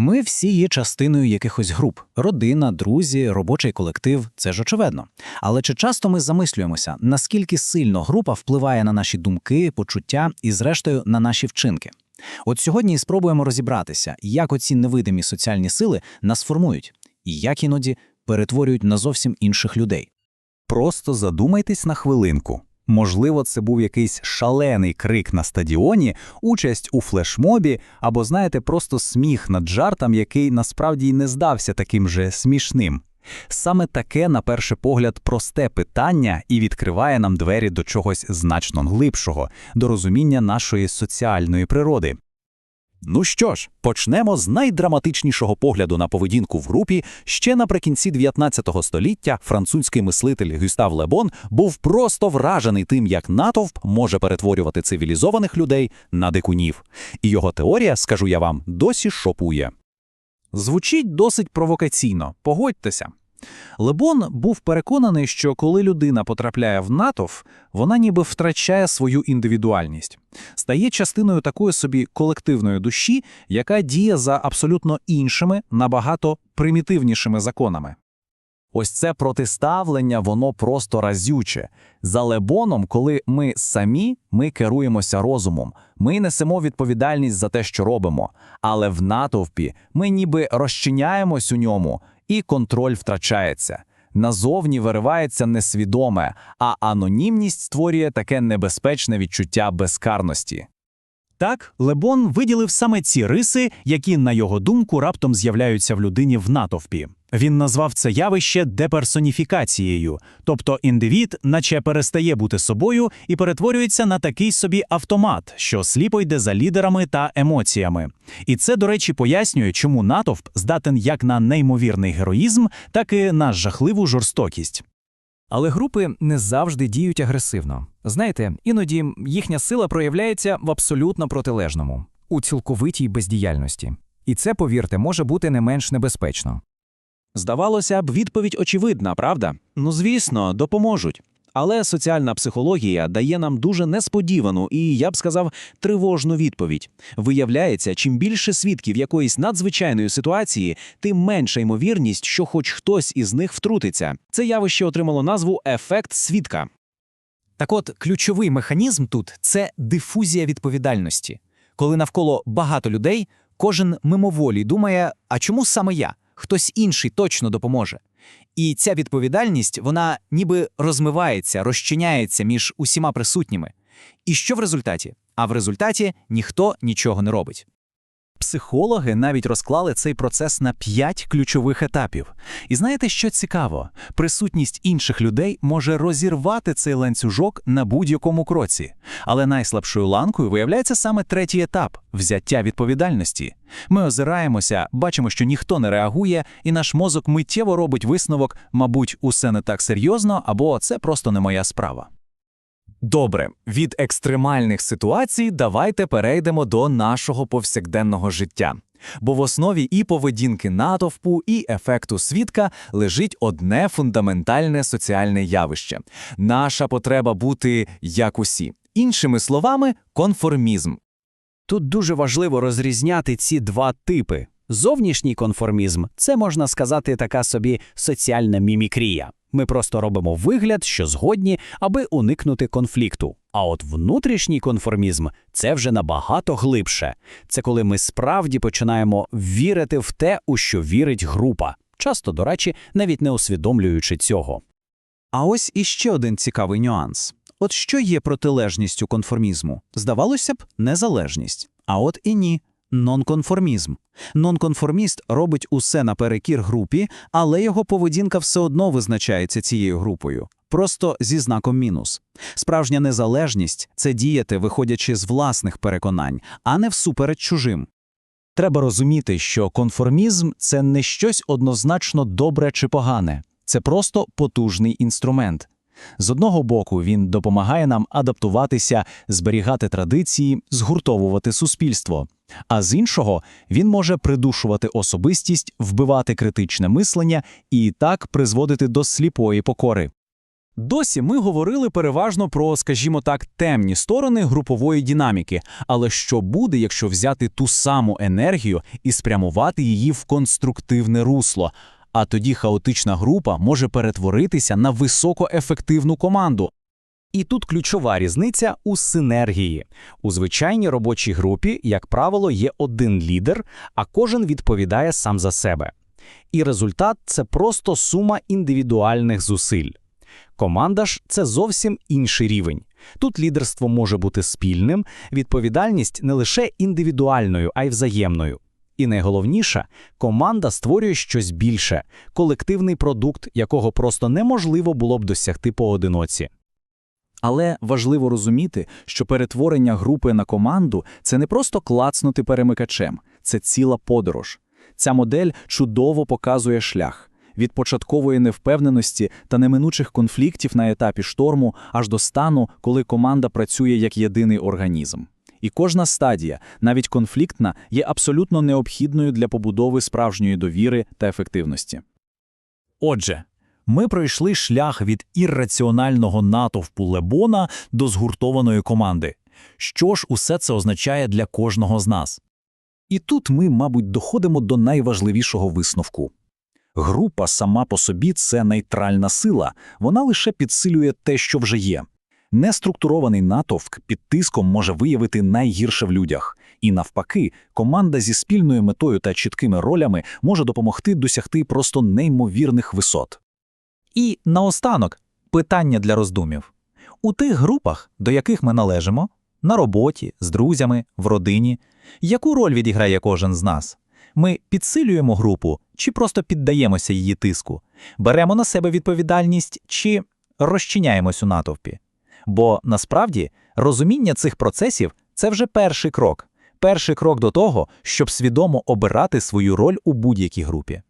Ми всі є частиною якихось груп: родина, друзі, робочий колектив це ж очевидно. Але чи часто ми замислюємося, наскільки сильно група впливає на наші думки, почуття і, зрештою, на наші вчинки? От сьогодні і спробуємо розібратися, як оці невидимі соціальні сили нас формують, і як іноді перетворюють на зовсім інших людей. Просто задумайтесь на хвилинку. Можливо, це був якийсь шалений крик на стадіоні, участь у флешмобі, або, знаєте, просто сміх над жартом, який насправді й не здався таким же смішним. Саме таке, на перший погляд, просте питання і відкриває нам двері до чогось значно глибшого, до розуміння нашої соціальної природи. Ну що ж, почнемо з найдраматичнішого погляду на поведінку в групі. Ще наприкінці 19 століття французький мислитель Гюстав Лебон був просто вражений тим, як натовп може перетворювати цивілізованих людей на дикунів. І його теорія, скажу я вам, досі шопує. Звучить досить провокаційно, погодьтеся. Лебон був переконаний, що коли людина потрапляє в натовп, вона ніби втрачає свою індивідуальність, стає частиною такої собі колективної душі, яка діє за абсолютно іншими, набагато примітивнішими законами. Ось це протиставлення, воно просто разюче. За Лебоном, коли ми самі, ми керуємося розумом, ми несемо відповідальність за те, що робимо. Але в натовпі ми ніби розчиняємось у ньому, і контроль втрачається. Назовні виривається несвідоме, а анонімність створює таке небезпечне відчуття безкарності. Так, Лебон виділив саме ці риси, які, на його думку, раптом з'являються в людині в натовпі. Він назвав це явище деперсоніфікацією, тобто індивід, наче перестає бути собою і перетворюється на такий собі автомат, що сліпо йде за лідерами та емоціями. І це, до речі, пояснює, чому натовп здатен як на неймовірний героїзм, так і на жахливу жорстокість. Але групи не завжди діють агресивно. Знаєте, іноді їхня сила проявляється в абсолютно протилежному, у цілковитій бездіяльності. І це, повірте, може бути не менш небезпечно. Здавалося б, відповідь очевидна, правда? Ну, звісно, допоможуть. Але соціальна психологія дає нам дуже несподівану і, я б сказав, тривожну відповідь. Виявляється, чим більше свідків якоїсь надзвичайної ситуації, тим менша ймовірність, що хоч хтось із них втрутиться. Це явище отримало назву ефект свідка. Так от, ключовий механізм тут це дифузія відповідальності. Коли навколо багато людей, кожен мимоволі думає, а чому саме я? Хтось інший точно допоможе. І ця відповідальність, вона ніби розмивається, розчиняється між усіма присутніми. І що в результаті? А в результаті ніхто нічого не робить. Психологи навіть розклали цей процес на п'ять ключових етапів. І знаєте, що цікаво? Присутність інших людей може розірвати цей ланцюжок на будь-якому кроці. Але найслабшою ланкою виявляється саме третій етап взяття відповідальності. Ми озираємося, бачимо, що ніхто не реагує, і наш мозок миттєво робить висновок, мабуть, усе не так серйозно, або це просто не моя справа. Добре, від екстремальних ситуацій давайте перейдемо до нашого повсякденного життя. Бо в основі і поведінки натовпу, і ефекту свідка лежить одне фундаментальне соціальне явище наша потреба бути як усі. Іншими словами, конформізм. Тут дуже важливо розрізняти ці два типи. Зовнішній конформізм це можна сказати така собі соціальна мімікрія. Ми просто робимо вигляд, що згодні, аби уникнути конфлікту. А от внутрішній конформізм це вже набагато глибше. Це коли ми справді починаємо вірити в те, у що вірить група, часто, до речі, навіть не усвідомлюючи цього. А ось іще один цікавий нюанс: от що є протилежністю конформізму? Здавалося б, незалежність. А от і ні. Нонконформізм. Нонконформіст робить усе наперекір групі, але його поведінка все одно визначається цією групою, просто зі знаком мінус. Справжня незалежність це діяти, виходячи з власних переконань, а не всупереч чужим. Треба розуміти, що конформізм це не щось однозначно добре чи погане, це просто потужний інструмент. З одного боку, він допомагає нам адаптуватися, зберігати традиції, згуртовувати суспільство. А з іншого, він може придушувати особистість, вбивати критичне мислення і так призводити до сліпої покори. Досі ми говорили переважно про, скажімо так, темні сторони групової динаміки. Але що буде, якщо взяти ту саму енергію і спрямувати її в конструктивне русло? А тоді хаотична група може перетворитися на високоефективну команду. І тут ключова різниця у синергії. У звичайній робочій групі, як правило, є один лідер, а кожен відповідає сам за себе. І результат це просто сума індивідуальних зусиль. Команда ж це зовсім інший рівень. Тут лідерство може бути спільним, відповідальність не лише індивідуальною, а й взаємною. І найголовніше, команда створює щось більше колективний продукт, якого просто неможливо було б досягти поодиноці. Але важливо розуміти, що перетворення групи на команду це не просто клацнути перемикачем, це ціла подорож. Ця модель чудово показує шлях від початкової невпевненості та неминучих конфліктів на етапі шторму аж до стану, коли команда працює як єдиний організм. І кожна стадія, навіть конфліктна, є абсолютно необхідною для побудови справжньої довіри та ефективності. Отже, ми пройшли шлях від ірраціонального натовпу Лебона до згуртованої команди. Що ж усе це означає для кожного з нас? І тут ми, мабуть, доходимо до найважливішого висновку. Група сама по собі – це нейтральна сила, вона лише підсилює те, що вже є. Неструктурований натовп під тиском може виявити найгірше в людях. І навпаки, команда зі спільною метою та чіткими ролями може допомогти досягти просто неймовірних висот. І наостанок питання для роздумів. У тих групах, до яких ми належимо, на роботі, з друзями, в родині, яку роль відіграє кожен з нас? Ми підсилюємо групу чи просто піддаємося її тиску? Беремо на себе відповідальність чи розчиняємось у натовпі? Бо насправді розуміння цих процесів це вже перший крок. Перший крок до того, щоб свідомо обирати свою роль у будь-якій групі.